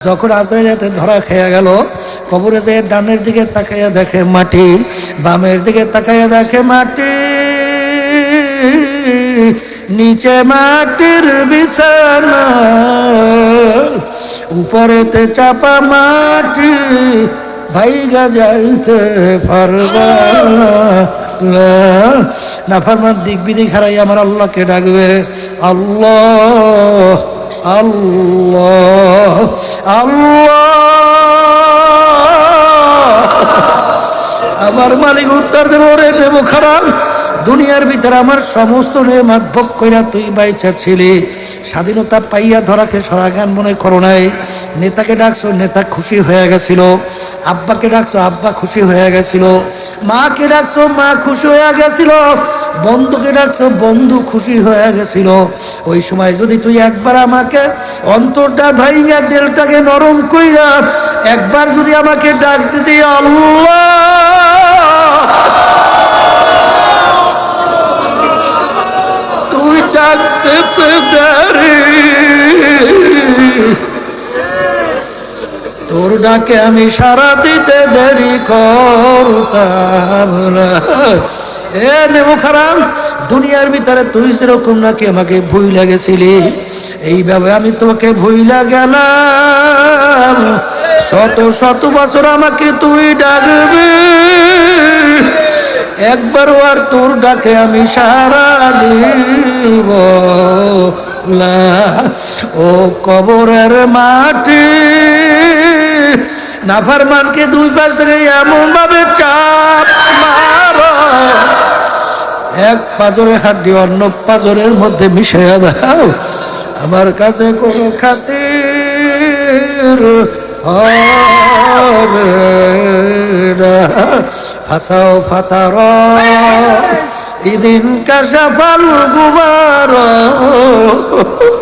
যখন আজরাইলাতে ধরা খেয়ে গেল, কবরে যে ডানের দিকে তাকাইয়া দেখে মাটি, বামের দিকে তাকাইয়া দেখে মাটি, নিচে মাটির বিছানা, উপরেতে চাপা মাটি, ভাইগা যাইতে পারবা না। নাফরমান দিক বিদিক হারাই আমার আল্লাহকে ডাকবে, আল্লাহ। আল্লাহ আল্লাহ। আমার মালিক উত্তর দেব দুনিয়ার ভিতরে আমার সমস্ত নেমাত ভোগ কইরা তুই বাইচা ছিলি। স্বাধীনতা পাইয়া ধরাকে সরাগান মনে করো নাই। নেতাকে ডাকছো, নেতা খুশি হয়ে গেছিল। আব্বাকে ডাকছো, আব্বা খুশি হয়ে গেছিল। মাকে ডাকছো, মা খুশি হয়ে গেছিল। বন্ধুকে ডাকছো, বন্ধু খুশি হয়ে গেছিল। ওই সময় যদি তুই একবার আমাকে অন্তরটা ভাইয়া দেলটাকে নরম কইরা একবার যদি আমাকে ডাক দিতে, আল্লাহ! তোর ডাকে আমি সারা দিতে দেরি করতাম। এ নেমু খারাপ, দুনিয়ার ভিতরে তুই সেরকম নাকি আমাকে ভুই লাগেছিলি এইভাবে আমি তোমাকে ভুইলা গেলাম শত শত বছর আমাকে তুই ডাকবি, একবারও আর তোর ডাকে আমি সারা দিব। ও কবরের মাটি নাফার মানকে দুই পাশ থেকে এমন ভাবে চাপ মারো। এক পাজরে হাড্ডি, অন্য পাজরের মধ্যে মিশিয়ে দাও। আমার কাছে কোনো খাতির ফাসাও ফাতার। ইদিন কাশাফাল গুবার আবার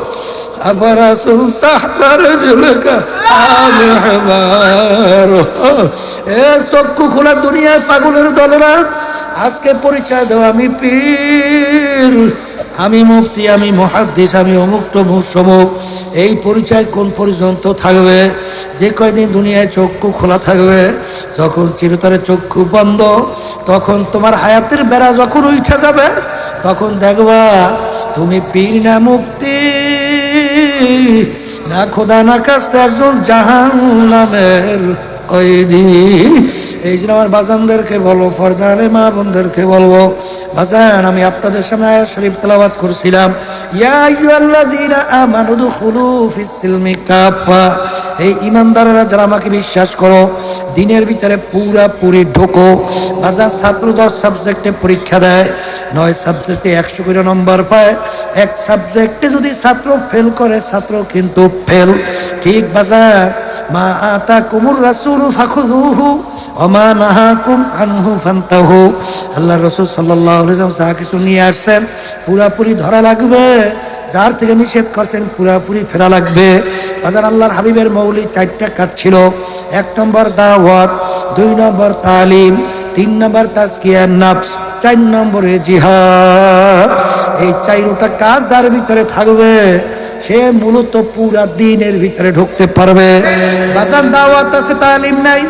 এ চক্ষু খোলা দুনিয়ায় পাগলের দলেরা, আজকে পরিচয় দেওয়া আমি পীর। আমি মুফতি, আমি মহাদ্দিস, আমি অমুক টমুক সমুক। এই পরিচয় কোন পর্যন্ত থাকবে? যে কয়দিন দুনিয়ায় চক্ষু খোলা থাকবে, যখন চিরতরে চক্ষু বন্ধ, তখন তোমার হায়াতের বেড়া যখন উঠে যাবে, তখন দেখবা তুমি পীর না মুক্তি না খোদা না কাস্তে একজন জাহান নামের এই জন্য আমার বাজানদেরকে বলব, ফরদারে মা বোনদেরকে বলব, বাজান, আমি আপনাদের সামনে আয়াত শরীফ তেলাওয়াত করছিলাম। ইয়া এই ইমানদাররা যারা আমাকে বিশ্বাস করো, দিনের ভিতরে পুরা পুরি ঢোকো। বাজান ছাত্র দশ সাবজেক্টে পরীক্ষা দেয়, নয় সাবজেক্টে একশো করে নম্বর পায়। এক সাবজেক্টে যদি ছাত্র ফেল করে, ছাত্র কিন্তু ফেল ঠিক বাজার মা আতা কুমুর রাসুল ফাখুদুহু অমা নাহাকুম আনহু ফান্তাহু। আল্লাহ রসুল সাল্লাহ যা কিছু নিয়ে আসছেন পুরাপুরি ধরা লাগবে। যার থেকে নিষেধ করছেন পুরাপুরি ফেরা লাগবে। বাজার আল্লাহর হাবিবের মৌলিক চারটা কাজ ছিল। এক নম্বর দাওয়াত, দুই নম্বর তালিম, তিন নম্বর তাজকিয়ার নাফস, চার নম্বরে জিহাদ। এই চাইরোটা কাজ যার ভিতরে থাকবে। সে মূলত পুরা দিনের ভিতরে ঢুকতে পারবে। বাজান দাওয়াত আছে, তালিম নাই।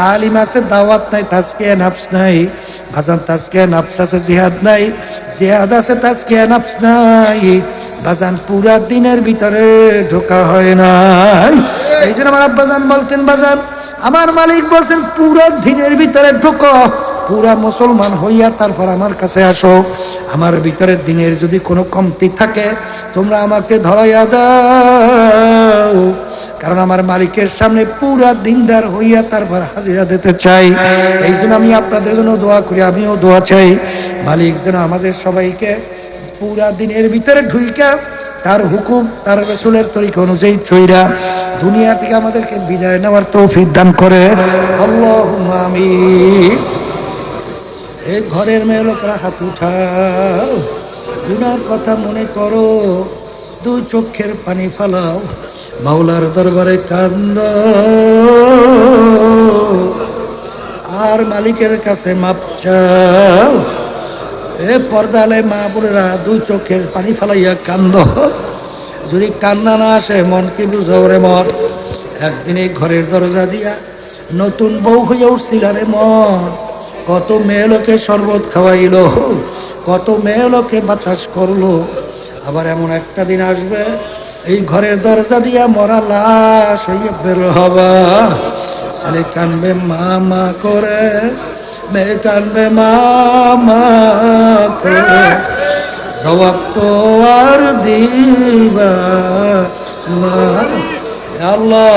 তালিম আছে, দাওয়াত নাই, তাজকিয়া নাফস নাই। বাজান তাজকিয়া নাফস আছে, জিহাদ নাই। জিহাদ আছে, তাজকিয়া নাফস নাই। বাজান পুরা দিনের ভিতরে ঢোকা হয় নাই। এই জন্য আমার আব্বাজান বলতেন, বাজান, আমার মালিক বলছেন, পুরা দিনের ভিতরে ঢোকো। পুরা মুসলমান হইয়া তারপর আমার কাছে আসো। আমার ভিতরে দিনের যদি কোনো কমতি থাকে, তোমরা আমাকে ধরাইয়া দাও। কারণ আমার মালিকের সামনে পুরা দিনদার হইয়া তারপর হাজিরা দিতে চাই। এই জন্য আমি আপনাদের জন্য দোয়া করি, আমিও দোয়া চাই। মালিক যেন আমাদের সবাইকে পুরা দিনের ভিতরে ঢুইকা তার হুকুম, তার রসুলের তরিকা অনুযায়ী চৈরা দুনিয়া থেকে আমাদেরকে বিদায় নেওয়ার তৌফিক দান করে। আল্লাহ আমি এই ঘরের মেয়ে লোকরা হাত উঠাও। গুনার কথা মনে করো। দু চোখের পানি ফালাও। মাওলার দরবারে কান্দ। আর মালিকের কাছে মাপ চাও। এ পর্দালে মা বোনেরা দু চোখের পানি ফালাইয়া কান্দ। যদি কান্না না আসে, মন কি বুঝো রে মন? একদিনে ঘরের দরজা দিয়া নতুন বউ হয়ে উঠছিল রে মন। কত মেয়ে লোকে শরবত খাওয়াইলো, কত মেয়ে লোকে বাতাস করল। আবার এমন একটা দিন আসবে, এই ঘরের দরজা দিয়া মরা লাশ হইয়া বের হবা। ছেলে কানবে মা মা করে, মেয়ে কানবে মা মা করে। জবাব তো আর দিবা না। আল্লাহ,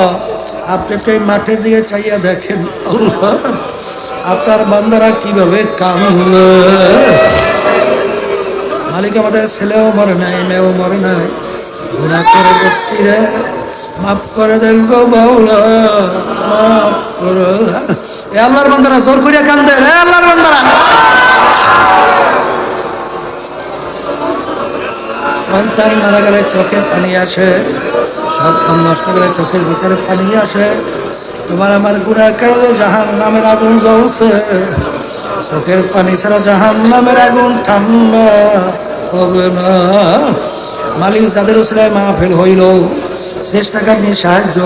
আপনি একটু এই মাঠের দিকে চাইয়া দেখেন, আল্লাহ। আপনার বান্দারা কীভাবে কামলে মালিক আমাদের ছেলেও মরে নাই, মেয়েও মরে নাই। গুণা করে বসছি রে। মাফ করে দেন গো বাউলা মাফ এ আল্লাহর বান্দারা জোর করিয়া কান্দে রে আল্লাহর বান্দারা। সন্তান মারা গেলে চোখে পানি আসে সন্তান নষ্ট গেলে চোখের ভিতরে পানি আসে। তোমার আমার গুণার কারণে জাহান নামের আগুন জ্বলছে। চোখের পানি ছাড়া জাহান নামের আগুন ঠান্ডা হবে না। মালিক যাদের উসলায় মাহফিল হইল চেষ্টা নিয়ে সাহায্য